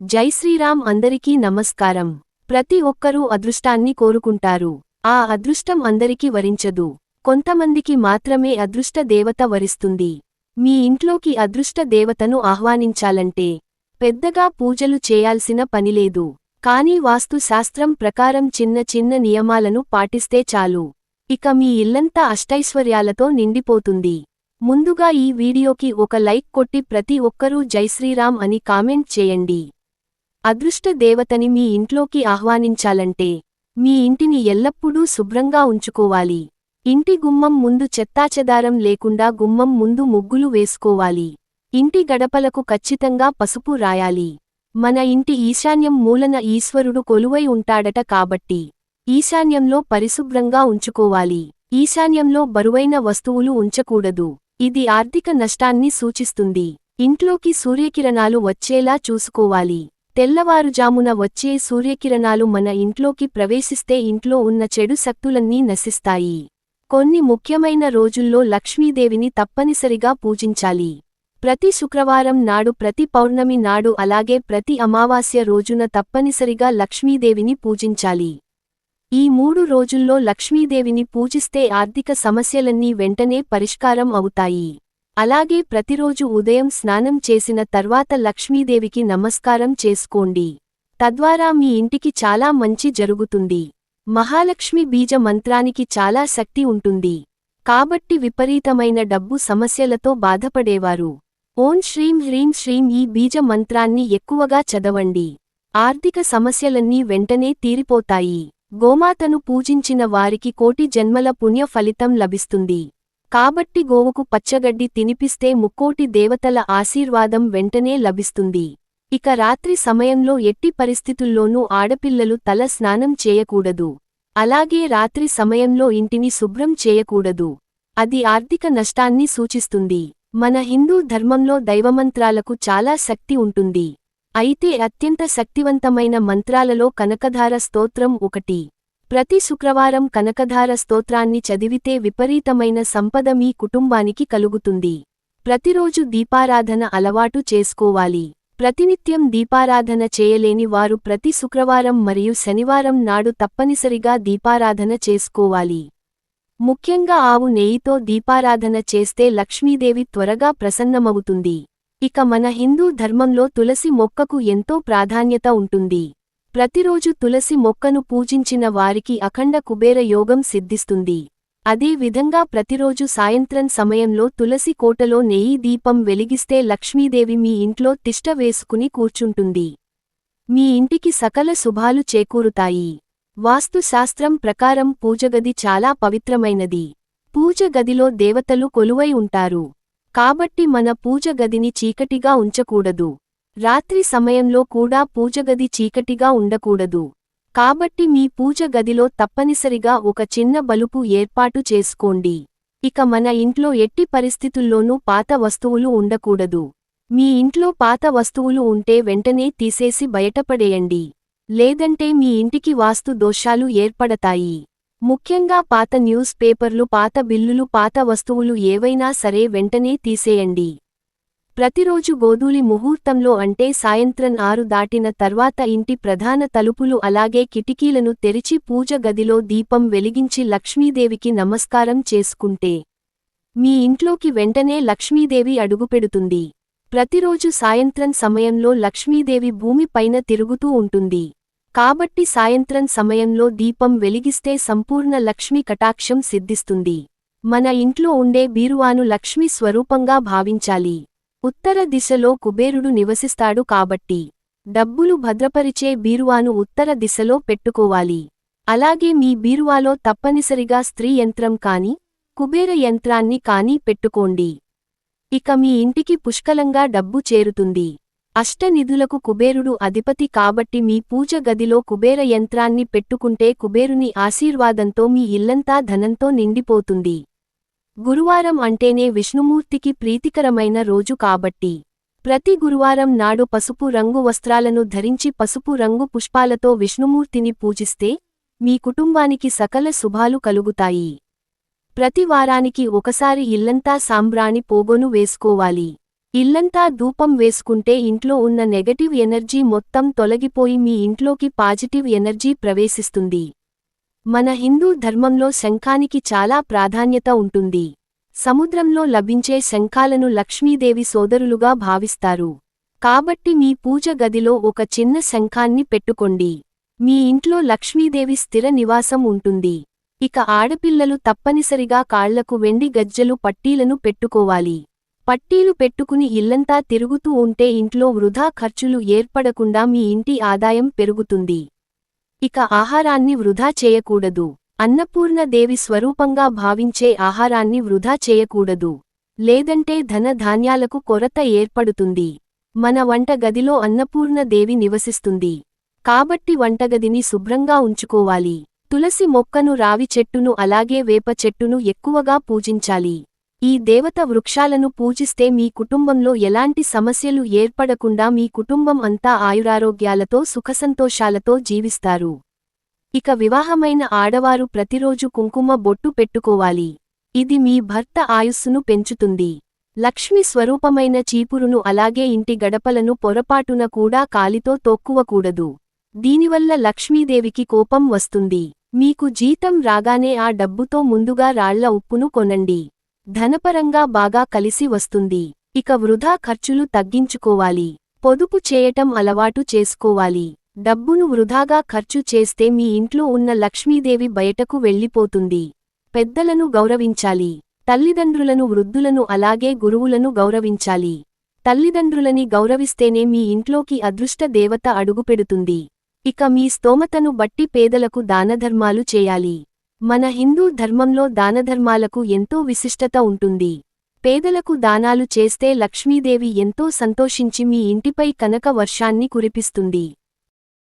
జై శ్రీరామ్ అందరికీ నమస్కారం. ప్రతి ఒక్కరూ అదృష్టాన్ని కోరుకుంటారు. ఆ అదృష్టం అందరికీ వరించదు. కొంతమందికి మాత్రమే అదృష్ట దేవత వరిస్తుంది. మీ ఇంట్లోకి అదృష్ట దేవతను ఆహ్వానించాలంటే పెద్దగా పూజలు చేయాల్సిన పనిలేదు కానీ వాస్తుశాస్త్రం ప్రకారం చిన్న చిన్న నియమాలను పాటిస్తే చాలు. ఇక మీ ఇల్లంతా అష్టైశ్వర్యాలతో నిండిపోతుంది. ముందుగా ఈ వీడియోకి ఒక లైక్ కొట్టి ప్రతి ఒక్కరూ జై శ్రీరామ్ అని కామెంట్ చేయండి. అదృష్ట దేవతని మీ ఇంట్లోకి ఆహ్వానించాలంటే మీ ఇంటిని ఎల్లప్పుడూ శుభ్రంగా ఉంచుకోవాలి. ఇంటి గుమ్మం ముందు చెత్తాచెదారం లేకుండా గుమ్మం ముందు ముగ్గులు వేసుకోవాలి. ఇంటి గడపలకు ఖచ్చితంగా పసుపు రాయాలి. మన ఇంటి ఈశాన్యం మూలన ఈశ్వరుడు కొలువై ఉంటాడట కాబట్టి ఈశాన్యంలో పరిశుభ్రంగా ఉంచుకోవాలి. ఈశాన్యంలో బరువైన వస్తువులు ఉంచకూడదు. ఇది ఆర్థిక నష్టాన్ని సూచిస్తుంది. ఇంట్లోకి సూర్యకిరణాలు వచ్చేలా చూసుకోవాలి. తెల్లవారుజామున వచ్చే సూర్యకిరణాలు మన ఇంట్లోకి ప్రవేశిస్తే ఇంట్లో ఉన్న చెడు శక్తులన్నీ నశిస్తాయి. కొన్ని ముఖ్యమైన రోజుల్లో లక్ష్మీదేవిని తప్పనిసరిగా పూజించాలి. ప్రతి శుక్రవారం నాడు ప్రతి పౌర్ణమి నాడు అలాగే ప్రతి అమావాస్య రోజున తప్పనిసరిగా లక్ష్మీదేవిని పూజించాలి. ఈ మూడు రోజుల్లో లక్ష్మీదేవిని పూజిస్తే ఆర్థిక సమస్యలన్నీ వెంటనే పరిష్కారం అవుతాయి. అలాగే ప్రతిరోజు ఉదయం స్నానం చేసిన తర్వాత లక్ష్మీదేవికి నమస్కారం చేసుకోండి. తద్వారా మీ ఇంటికి చాలా మంచి జరుగుతుంది. మహాలక్ష్మి బీజ మంత్రానికి చాలా శక్తి ఉంటుంది. కాబట్టి విపరీతమైన డబ్బు సమస్యలతో బాధపడేవారు. ఓం శ్రీం హ్రీం శ్రీం ఈ బీజ మంత్రాన్ని ఎక్కువగా చదవండి. ఆర్థిక సమస్యలన్నీ వెంటనే తీరిపోతాయి. గోమాతను పూజించిన వారికి కోటి జన్మల పుణ్య ఫలితం లభిస్తుంది. కాబట్టి గోవుకు పచ్చగడ్డి తినిపిస్తే ముక్కోటి దేవతల ఆశీర్వాదం వెంటనే లభిస్తుంది. ఇక రాత్రి సమయంలో ఎట్టి పరిస్థితుల్లోనూ ఆడపిల్లలు తల స్నానం చేయకూడదు. అలాగే రాత్రి సమయంలో ఇంటిని శుభ్రం చేయకూడదు. అది ఆర్థిక నష్టాన్ని సూచిస్తుంది. మన హిందూ ధర్మంలో దైవమంత్రాలకు చాలా శక్తి ఉంటుంది. అయితే అత్యంత శక్తివంతమైన మంత్రాలలో కనకధార స్తోత్రం ఒకటి. ప్రతి శుక్రవారం కనకధార స్తోత్రాన్ని చదివితే విపరీతమైన సంపద మీ కుటుంబానికి కలుగుతుంది. ప్రతిరోజు దీపారాధన అలవాటు చేసుకోవాలి. ప్రతినిత్యం దీపారాధన చేయలేని వారు ప్రతి శుక్రవారం మరియు శనివారం నాడు తప్పనిసరిగా దీపారాధన చేసుకోవాలి. ముఖ్యంగా ఆవు నెయ్యితో దీపారాధన చేస్తే లక్ష్మీదేవి త్వరగా ప్రసన్నమవుతుంది. ఇక మన హిందూ ధర్మంలో తులసి మొక్కకు ఎంతో ప్రాధాన్యత ఉంటుంది. ప్రతిరోజు తులసి మొక్కను పూజించిన వారికి అఖండ కుబేర యోగం సిద్ధిస్తుంది. అదే విధంగా ప్రతిరోజు సాయంత్రం సమయంలో తులసి కోటలో నెయ్యి దీపం వెలిగిస్తే లక్ష్మీదేవి మీ ఇంట్లో తిష్ట వేసుకుని కూర్చుంటుంది. మీ ఇంటికి సకల శుభాలు చేకూరుతాయి. వాస్తుశాస్త్రం ప్రకారం పూజగది చాలా పవిత్రమైనది. పూజ గదిలో దేవతలు కొలువై ఉంటారు. కాబట్టి మన పూజ గదిని చీకటిగా ఉంచకూడదు. రాత్రి సమయంలో కూడా పూజగది చీకటిగా ఉండకూడదు. కాబట్టి మీ పూజ గదిలో తప్పనిసరిగా ఒక చిన్న బలుపు ఏర్పాటు చేసుకోండి. ఇక మన ఇంట్లో ఎట్టి పరిస్థితుల్లోనూ పాత వస్తువులు ఉండకూడదు. మీ ఇంట్లో పాత వస్తువులు ఉంటే వెంటనే తీసేసి బయటపడేయండి. లేదంటే మీ ఇంటికి వాస్తు దోషాలు ఏర్పడతాయి. ముఖ్యంగా పాత న్యూస్ పేపర్లు పాత బిల్లులు పాత వస్తువులు ఏవైనా సరే వెంటనే తీసేయండి. ప్రతిరోజు గోధూలి ముహూర్తంలో అంటే సాయంత్రం ఆరు దాటిన తర్వాత ఇంటి ప్రధాన తలుపులు అలాగే కిటికీలను తెరిచి పూజ గదిలో దీపం వెలిగించి లక్ష్మీదేవికి నమస్కారం చేసుకుంటే మీ ఇంట్లోకి వెంటనే లక్ష్మీదేవి అడుగుపెడుతుంది. ప్రతిరోజు సాయంత్రం సమయంలో లక్ష్మీదేవి భూమిపైన తిరుగుతూ ఉంటుంది. కాబట్టి సాయంత్రం సమయంలో దీపం వెలిగిస్తే సంపూర్ణ లక్ష్మీ కటాక్షం సిద్ధిస్తుంది. మన ఇంట్లో ఉండే బీరువాను లక్ష్మీ స్వరూపంగా భావించాలి. ఉత్తర దిశలో కుబేరుడు నివసిస్తాడు కాబట్టి డబ్బులు భద్రపరిచే బీరువాను ఉత్తర దిశలో పెట్టుకోవాలి. అలాగే మీ బీరువాలో తప్పనిసరిగా స్త్రీ యంత్రం కాని కుబేర యంత్రాన్ని కానీ పెట్టుకోండి. ఇక మీ ఇంటికి పుష్కలంగా డబ్బు చేరుతుంది. అష్టనిధులకు కుబేరుడు అధిపతి కాబట్టి మీ పూజ గదిలో కుబేర యంత్రాన్ని పెట్టుకుంటే కుబేరుని ఆశీర్వాదంతో మీ ఇల్లంతా ధనంతో నిండిపోతుంది. గురువారం అంటేనే విష్ణుమూర్తికి ప్రీతికరమైన రోజు కాబట్టి ప్రతి గురువారం నాడు పసుపు రంగు వస్త్రాలను ధరించి పసుపు రంగు పుష్పాలతో విష్ణుమూర్తిని పూజిస్తే మీ కుటుంబానికి సకల శుభాలు కలుగుతాయి. ప్రతి వారానికి ఒకసారి ఇల్లంతా సాంబ్రాణి పోగొను వేసుకోవాలి. ఇల్లంతా ధూపం వేసుకుంటే ఇంట్లో ఉన్న నెగటివ్ ఎనర్జీ మొత్తం తొలగిపోయి మీ ఇంట్లోకి పాజిటివ్ ఎనర్జీ ప్రవేశిస్తుంది. మన హిందూ ధర్మంలో శంఖానికి చాలా ప్రాధాన్యత ఉంటుంది. సముద్రంలో లభించే శంఖాలను లక్ష్మీదేవి సోదరులుగా భావిస్తారు. కాబట్టి మీ పూజ గదిలో ఒక చిన్న శంఖాన్ని పెట్టుకోండి. మీ ఇంట్లో లక్ష్మీదేవి స్థిర నివాసం ఉంటుంది. ఇక ఆడపిల్లలు తప్పనిసరిగా కాళ్ళకు వెండి గజ్జలు పట్టీలను పెట్టుకోవాలి. పట్టీలు పెట్టుకుని ఇల్లంతా తిరుగుతూ ఉంటే ఇంట్లో వృధా ఖర్చులు ఏర్పడకుండా మీ ఇంటి ఆదాయం పెరుగుతుంది. ఇక ఆహారాన్ని వృధా చేయకూడదు. అన్నపూర్ణ దేవి స్వరూపంగా భావించే ఆహారాన్ని వృధా చేయకూడదు. లేదంటే ధన ధాన్యాలకు కొరత ఏర్పడుతుంది. మన వంటగదిలో అన్నపూర్ణదేవి అన్నపూర్ణ దేవి నివసిస్తుంది. కాబట్టి వంటగదిని శుభ్రంగా ఉంచుకోవాలి. తులసి మొక్కను రావి చెట్టును అలాగే వేప చెట్టును ఎక్కువగా పూజించాలి. ఈ దేవత వృక్షాలను పూజిస్తే మీ కుటుంబంలో ఎలాంటి సమస్యలు ఏర్పడకుండా మీ కుటుంబం అంతా ఆయురారోగ్యాలతో సుఖసంతోషాలతో జీవిస్తారు. ఇక వివాహమైన ఆడవారు ప్రతిరోజు కుంకుమ బొట్టు పెట్టుకోవాలి. ఇది మీ భర్త ఆయుస్సును పెంచుతుంది. లక్ష్మి స్వరూపమైన చీపురును అలాగే ఇంటి గడపలను పొరపాటున కూడా కాలితో తొక్కువకూడదు. దీనివల్ల లక్ష్మీదేవికి కోపం వస్తుంది. మీకు జీతం రాగానే ఆ డబ్బుతో ముందుగా రాళ్ళ ఉప్పును కొనండి. ధనపరంగా బాగా కలిసి వస్తుంది. ఇక వృధా ఖర్చులు తగ్గించుకోవాలి. పొదుపు చేయటం అలవాటు చేసుకోవాలి. డబ్బును వృధాగా ఖర్చు చేస్తే మీ ఇంట్లో ఉన్న లక్ష్మీదేవి బయటకు వెళ్ళిపోతుంది. పెద్దలను గౌరవించాలి. తల్లిదండ్రులను వృద్ధులను అలాగే గురువులను గౌరవించాలి. తల్లిదండ్రులని గౌరవిస్తేనే మీ ఇంట్లోకి అదృష్ట దేవత అడుగుపెడుతుంది. ఇక మీ స్తోమతను బట్టి పేదలకు దానధర్మాలు చేయాలి. మన హిందూ ధర్మంలో దానధర్మాలకు ఎంతో విశిష్టత ఉంటుంది. పేదలకు దానాలు చేస్తే లక్ష్మీదేవి ఎంతో సంతోషించి మీ ఇంటిపై కనక వర్షాన్ని కురిపిస్తుంది.